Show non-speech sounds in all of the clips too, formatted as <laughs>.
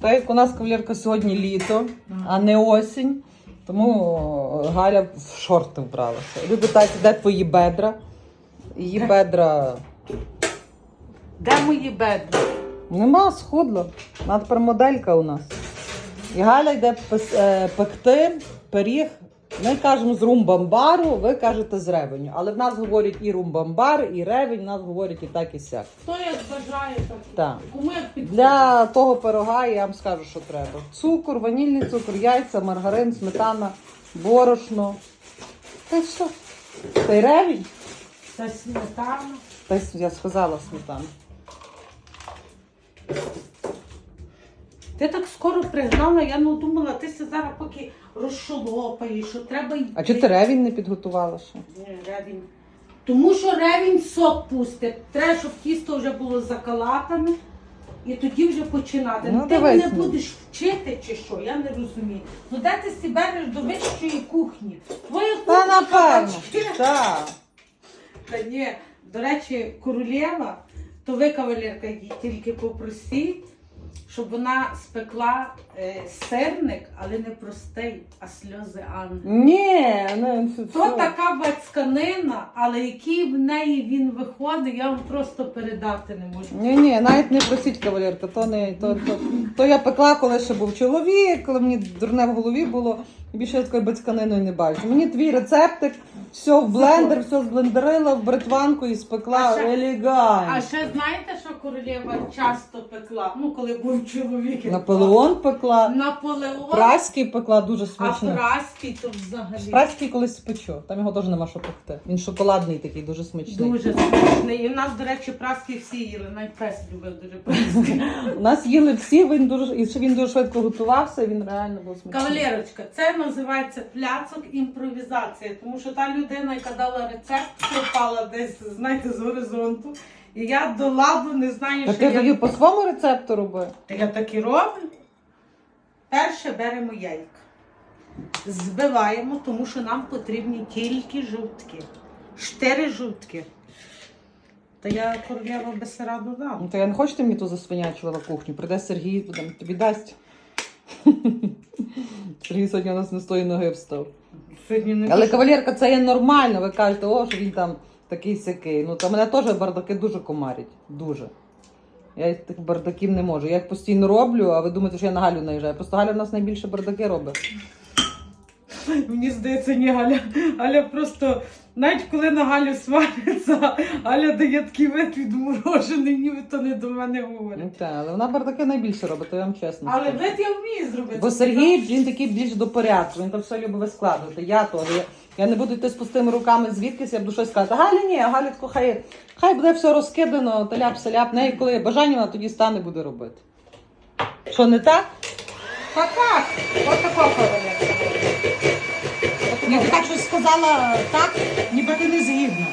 Так як у нас кавалерка сьогодні літо, а не осінь, тому Галя в шорти вбралася. Ви питаєте, де твої бедра? Її бедра Де мої бедра? нема, схудла. Вона тепер моделька у нас. І Галя йде е, пекти пиріг. Ми кажемо з румбамбару, ви кажете з ревеню. Але в нас говорять і румбамбар, і ревень, в нас говорять і так, і сяк. Хто як бажає, так. Так. Кому як підходить. Для того пирога я вам скажу, що треба. Цукор, ванільний цукор, яйця, маргарин, сметана, борошно. Та й все. Та й ревінь. Та сметана. Та й я сказала сметана. Ти так скоро пригнала, я не думала, ти се зараз поки розшолопаєш, що треба йти. А чи ти ревінь не підготувала ще? Ні, ревінь. Тому що ревінь сок пустить. Треба, щоб тісто вже було закалатане. І тоді вже починати. Ну, Ну, ти дивись, мене ну. будеш вчити чи що, я не розумію. Ну де ти себе береш до вищої кухні? Твоя Та кухня. напевно. бачиш? Так. Та ні, до речі, королева, то ви, кавалерка, їй тільки попросіть, щоб вона спекла е, сирник, але не простий, а сльози Анни. Ні, ну, це- То така бацьканина, але який в неї він виходить, я вам просто передати не можу. Ні, ні, навіть не просіть кавалерка, то не то, то, то я пекла, коли ще був чоловік, коли мені дурне в голові було. і Більше я такої батьканиною не бачу. Мені твій рецептик, все в блендер, все зблендерила в бритванку і спекла А ще- елегантно. А ще знаєте, що королева часто пекла? Ну, коли був чоловік. Наполеон пекла, Наполеон, праський пекла дуже а смачно. праський то взагалі. Праський колись спечу, там його теж нема що пекти. Він шоколадний такий, дуже смачний. Дуже смачний. І в нас, до речі, праски всі їли. Навіть любив дуже праски. <laughs> У нас їли всі, він дуже і ще він дуже швидко готувався, він реально був смачний. Кавалерочка, це називається пляцок імпровізація, тому що та людина, яка дала рецепт, пропала десь, знаєте, з горизонту. І я до ладу не знаю, Та що ти я... тоді по своєму рецепту роби. Та я так і роблю. Перше беремо яйка. Збиваємо, тому що нам потрібні тільки жовтки. Чотири жовтки. Та я королева Бесараду дам. Ну, то я не хочу ти мені ту засвинячувала кухню. Прийде Сергій, там, тобі дасть. <laughs> Сергій сьогодні у нас не з тої ноги встав. Сьогодні не Але кавалерка, це є нормально. Ви кажете, о, що він там такий сякий. Ну, та мене теж бардаки дуже комарять. Дуже. Я тих бардаків не можу. Я їх постійно роблю, а ви думаєте, що я на Галю наїжджаю. Просто Галя в нас найбільше бардаки робить. Мені здається, ні, Галя. Галя просто, навіть коли на Галю свариться, Галя дає такий вид відморожений, ніби то не до мене Ну, говорить. та, але вона бардаки найбільше робить, то я вам чесно. Але скажу. вид я вмію зробити. Бо Сергій він такий більш до порядку, він там все любить вискладувати. Я теж. Я, я не буду йти з пустими руками звідкись, я буду щось сказати. Галя ні, Галя тако хай, хай буде все розкидано, таляп саляп. неї коли є бажання, вона тоді стане буде робити. Що не так? Так, так. Ось такого ти так щось сказала так, ніби ти не згідна.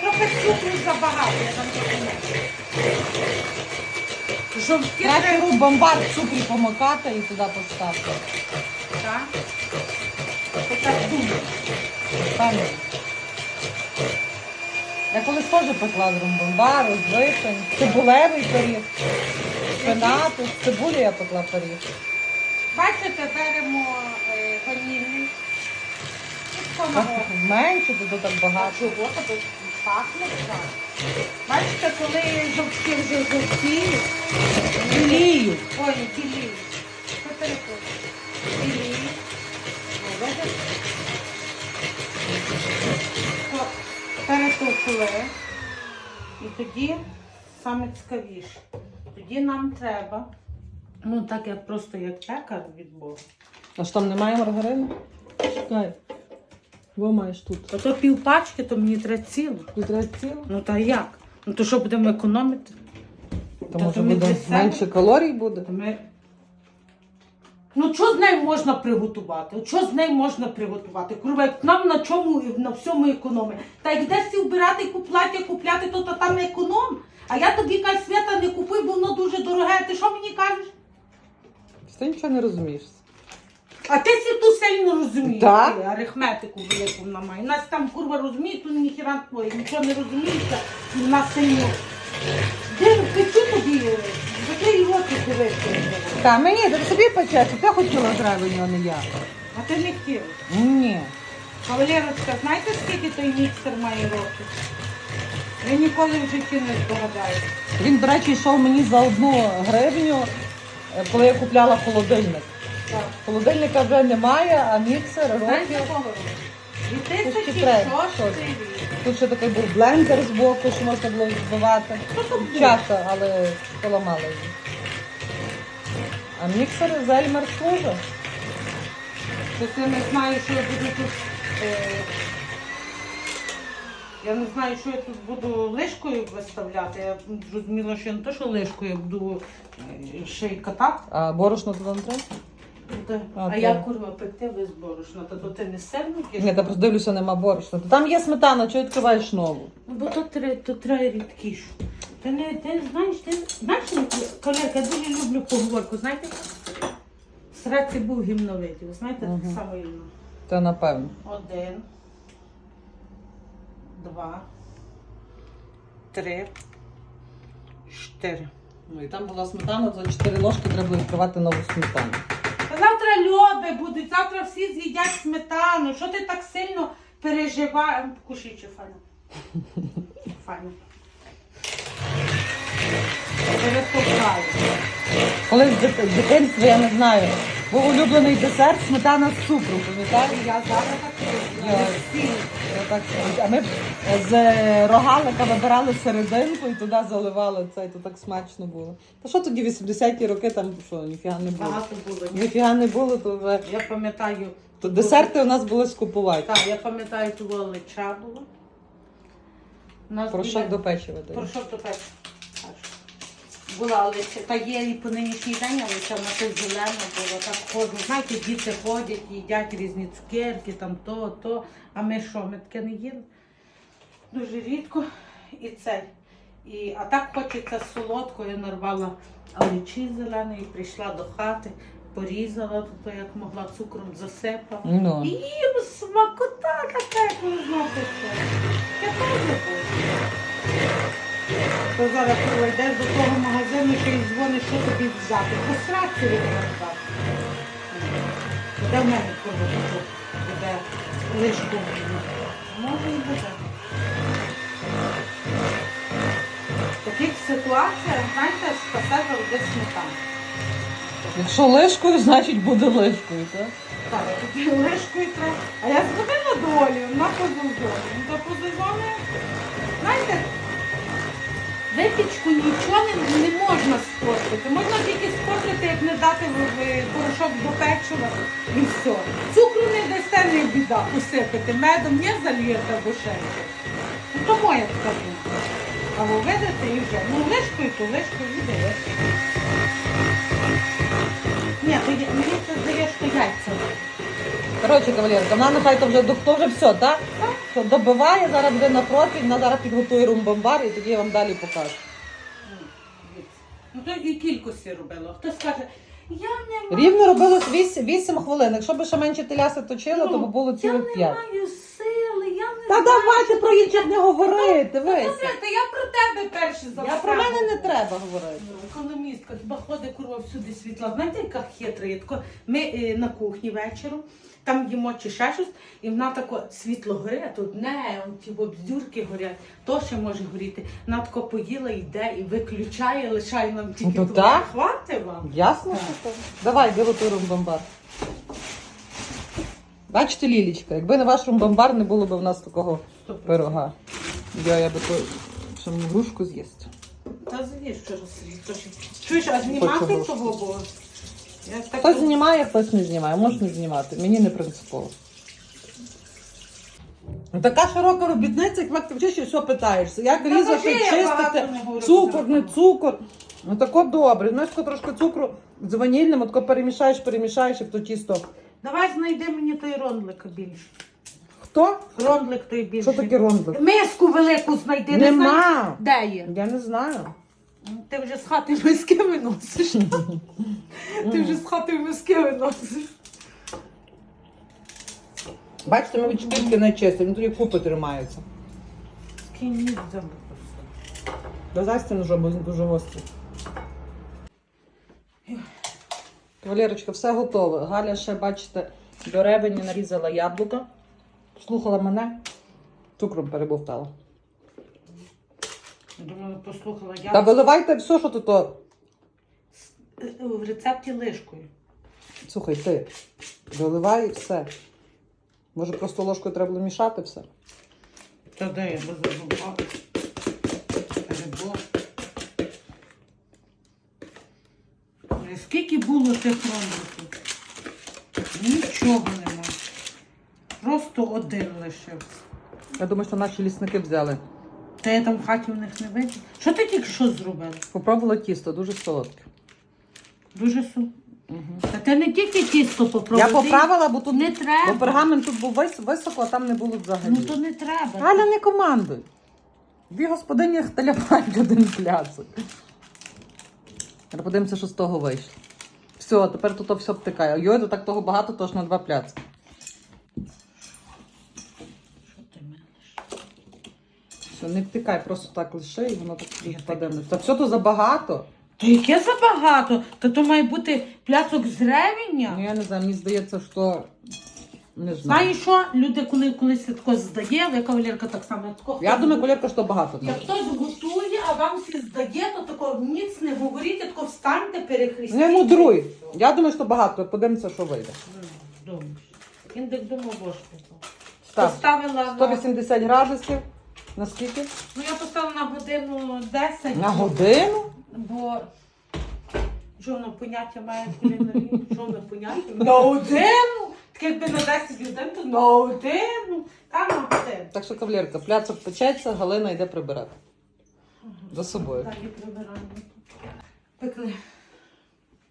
Трохи цукру забагато, я там таке. Жовтки Краще треба. бомбар цукрі помакати і туди поставити. Так. Отак думаю. Певно. Я колись теж пекла з румбомбару, з вишень, цибулевий пиріг, шпинату, з цибулі я пекла пиріг. Бачите, беремо е, ванільний. Тут помагає. Менше, тут так багато. чого тут пахне? Бачите, коли жовтки вже жовтіють, Білію. ой, білі. Що перепрошую? Білі. О, бачите? О, Перетопили. І тоді саме цікавіше. Тоді нам треба, ну так як просто як пекар від Бога. А що там немає маргарину? Чекай. Во маєш тут. Ото пів пачки, то мені треба цілу. Тут треба цілу. Ну та як? Ну то що будемо економити? То Та може то ми буде менше калорій буде. То Ми... Ну що з нею можна приготувати? От Що з нею можна приготувати? Курва, як нам на чому і на всьому економи. Та як десь вбирати яку плаття купляти, то, то там економ. А я тобі кажу, свята не купуй, бо воно дуже дороге. Ти що мені кажеш? Ти нічого не розумієш. А ти всі ту сильно розумієш. Так. ти, Арифметику велику вона має. Нас там курва розуміє, тут ніхіра твоє, нічого не розуміється, і вона сильно. Де печу тобі дивися. Та мені, ти собі печеш, ти хотіла зревені, а не я. А ти не хотів. Ні. Кавалерочка, знаєте, скільки той міксер має років? Ви ніколи в житті не здогадаєте. Він, до речі, йшов мені за одну гривню, коли я купляла холодильник. Так. Холодильника вже немає, а міксер Знаєте, років. кого року? 2006 рік. Тут ще такий був блендер з боку, що можна було то було? Чаша, але поламали її. А міксер Зельмер служить. Що ти не знаєш, що я буду тут. Е... Я не знаю, що я тут буду лишкою виставляти. Я зрозуміла, що я не то, що лишкою, я буду е, ще й катати. А борошно туди не треба? Та- А, А я курва пекти без борошна, та то ти не сильно Ні, я просто дивлюся, нема борошна. Там є сметана, чого відкриваєш нову? Ну, бо то треба, то треба рідкішу. Ти не ти знаєш, ти знаєш, колега, я дуже люблю поговорку, знаєте? Сраці був гімновидів, знаєте, Мгм. так само гімно. Це напевно. Один, два, три, чотири. Ну і там була сметана, за 4 ложки треба відкривати нову сметану. Та завтра льоби будуть, завтра всі з'їдять сметану. Що ти так сильно переживаєш? Кушай чи файно. <laughs> Файно. Переступаю. Колись в дитинстві, я не знаю, був улюблений десерт сметана з? Я зараз так. Я так, а ми з рогалика вибирали серединку і туди заливали це, і то так смачно було. Та що тоді 80-ті роки там що, ніфіга не було. Багато було. Ніфіга не було, то вже Я пам'ятаю. то десерти у нас були скупувати. Так, я пам'ятаю, того лича було. У нас Порошок біля- до печива. дають. Порошок до печі. Була лише, та є і по нинішній день, але це вона те зелена була, так ходжу. Знаєте, діти ходять, їдять різні цукерки, там то, то. А ми що, ми таке не їли? Дуже рідко. І це. І, а так хочеться солодко, я нарвала аличі зеленої, прийшла до хати, порізала тут, як могла, цукром засипала. Ну. І їм смакота така, як ви знаєте. Я теж То зараз коли йдеш до того магазину, ще й дзвониш, що тобі взяти. По сраці відповідати. Де в мене тут буде лишку? Може і буде. В таких ситуаціях, знаєте, спасе завжди сметана. Якщо лишкою, значить буде лишкою, так? Так, тоді лишкою треба. А я зробила долі, на позазоні. То позазони, знаєте, випічку нічого не, не можна спортити. Можна тільки спортити, як не дати порошок до печива і все. Цукру не дасте, не біда, посипати. Медом не зальєте або щось. Ну, то моя така думка. А ви видите і вже. Ну, лишкою, то лишкою і. Ні, то мені це здаєш, що яйця. Коротше, кавалерка, вона нехай то вже до то вже все, так? То добиває, зараз буде на профіль, вона зараз підготує румбамбар і тоді я вам далі покажу. Ну то і кількості робила. Хтось каже, я не маю, Рівно робилось 8, 8 хвилин. Якщо б ще менше теляси точила, то б було я не маю сили, я не Та знаю, давайте про інших не говорити, дивися. та я про тебе перше за Я все про мене не говорю. треба говорити. Ну, Економістка, хіба ходить курва всюди світла. Знаєте, яка хитра? Тако Ми е, на кухні вечором, там їмо чи ще щось, і вона тако світло горить, а тут не, ті бздюрки горять, то ще може горіти. Вона тако поїла, йде і виключає, лишає нам тільки Ну, ту. так. Хвати вам. Ясно, Так. що то? Давай, готуй румбамбар. Бачите, Лілічка, якби не ваш румбамбар, не було б в нас такого Стоп. пирога. Я, я би то, що мені грушку з'їсти. Та звіш, що розстріл. Чуєш, а знімати Хочу того, так Хтось знімає, хтось не знімає. Можеш не знімати. Мені не принципово. Така широка робітниця, як ти вчиш і все питаєшся. Як різати, я багато чистити, не говорю цукор, не цукор. Ну тако добре. Знаєш, тако трошки цукру з ванільним, тако перемішаєш, перемішаєш, і то тісто. Давай знайди мені той рондлика більше. Хто? Рондлик той більше. Що таке рондлик? Миску велику знайди. не? Нема. Де є? Я не знаю. Ти вже з хати миски виносиш. Ти вже з хати миски виносиш. Бачите, ми від шкірки не чисті, він тоді купи тримається. Скинь ніж за Дозасти ножом, бо він дуже гострий. Валерочка, все готове. Галя ще, бачите, до ребені нарізала яблука. Слухала мене, цукром перебовтала. Думаю, послухала я Та виливайте все, що тут. то. Е, в рецепті лишкою. Слухай, ти виливай все. Може, просто ложкою треба було мішати все. Та де я без забула? Скільки було тих ромбиків? Нічого нема. Просто один лишився. Я думаю, що наші лісники взяли. Та я там в хаті у них не видно. Що ти тільки що зробила? Попробувала тісто, дуже солодке. Дуже су. Угу. Та ти не тільки тісто попробуй. Я ти- поправила, бо тут Не треба. бо пергамент тут був вис- високо, а там не було взагалі. Ну то не треба. Галя, не командуй. Дві господині хталяпають один пляцик. Тепер подивимося, що з того вийшло. Все, тепер тут все обтикає. Йой, то так того багато, тож на два пляцки. Що ти мелиш? Все, не втикай, просто так лише і воно так собі впаде. Та все то забагато. То яке забагато? Та то має бути пляцок з Ну, я не знаю, мені здається, що не знаю. Знаєш що? Люди, коли колись тако здає, ви кавалерка так само. Тако, Я думаю, колірка, що багато. Як хтось готує, а вам всі здає, то тако ніц не говоріть, а тако встаньте, перехрестіть. Не мудруй. Я думаю, що багато. Подивимося, що вийде. Думаєш. Індик думав ложку. Так, Поставила на... 180 градусів. Наскільки? Ну я поставила на годину 10. На годину? Бо що воно поняття має кулінарії? Що воно поняття? На годину! Так якби на 10 годин, то на годину. Та на годину. Так що, кавалерка, пляцок печеться, Галина йде прибирати. За собою. Далі прибираємо. Пекли.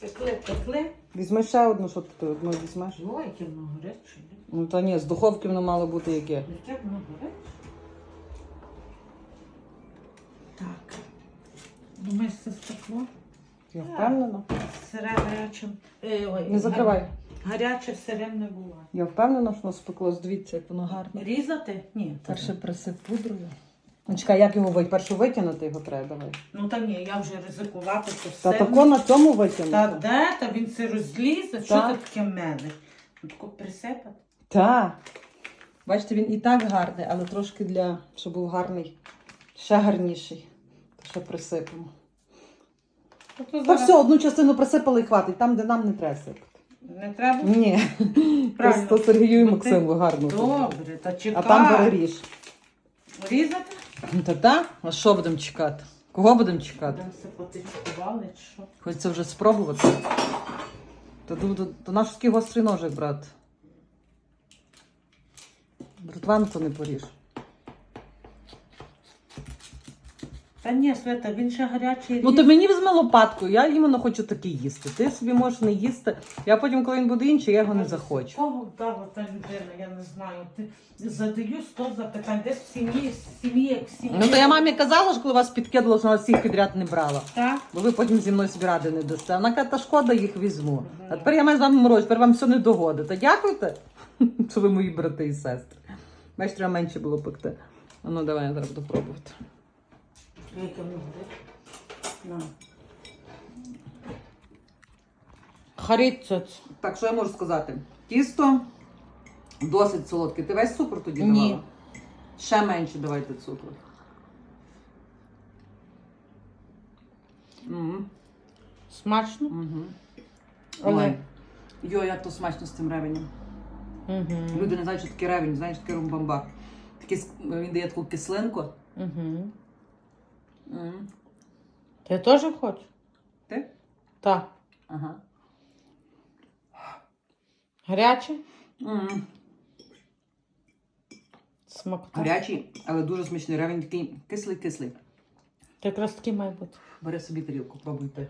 Пекли, пекли. Візьми ще одну, що ти одну візьмеш. Ой, яке воно гаряче. Ну та ні, з духовки воно мало бути яке. Яке воно гаряче. Так. Думаєш, це стекло? Я впевнена. Сире гарячим. Е, ой, Не закривай. Гаряче сирим не буває. Я впевнена, що воно спекло. Дивіться, як воно гарно. Різати? Ні. Перше присип пудрою. Ну чекай, як його вийти? Перше витягнути його треба давай. Ну та ні, я вже ризикувати то все. Та тако на цьому Та де? Та він це розлізе. Що ти таке мелиш? Ну, Тако присипати. Так. Бачите, він і так гарний, але трошки для, щоб був гарний, ще гарніший. Ще присипемо. Тобто Та зараз все, одну частину присипали і хватить, там, де нам не треба сипати. Не треба? Ні. Правильно. Просто Сергію і Ну, ти- Максиму гарно. Добре, та чекай. А там переріж. Різати? Ну, Та так? А що будемо чекати? Кого будемо чекати? Будемо все потичкували, чи що? Хочеться вже спробувати. То, то, то, то наш такий гострий ножик, брат. Братвану то не поріж. Та ні, Света, він ще гарячий Ну різ. то мені візьми лопатку, я іменно хочу такий їсти. Ти собі можеш не їсти. Я потім, коли він буде інший, я його не захочу. Кого вдала та людина, я не знаю. Ти задаю сто запитань, десь в сім'ї, в сім'ї, як в сім'ї. Ну то я мамі казала, що коли вас підкидало, що вона всіх підряд не брала. Так? Бо ви потім зі мною собі ради не дасте. Вона каже, та шкода їх візьму. А тепер я маю з вами мороз, тепер вам все не догодить. Та дякуйте, що ви мої брати і сестри. Бачиш, треба менше було пекти. А ну давай я зараз буду пробувати. Яке? На. Так, що я можу сказати? Тісто досить солодке. Ти весь цукор тоді Ні. давала? Ще менше давайте цукру. Угу. Смачно? Угу. Але- Йо, як то смачно з цим ревенем. Угу. Люди не знають, що таке ревень, знаєш, таке румбамба. Таке, с- він дає таку кислинку. Угу. М. Ти теж хочеш? Ти? Так. Ага. Гаряче? М. Смак. Гарячий, але дуже смачний ревень, такий кислий-кислий. Якраз такий має бути. Бери собі тарілку, пробуйте.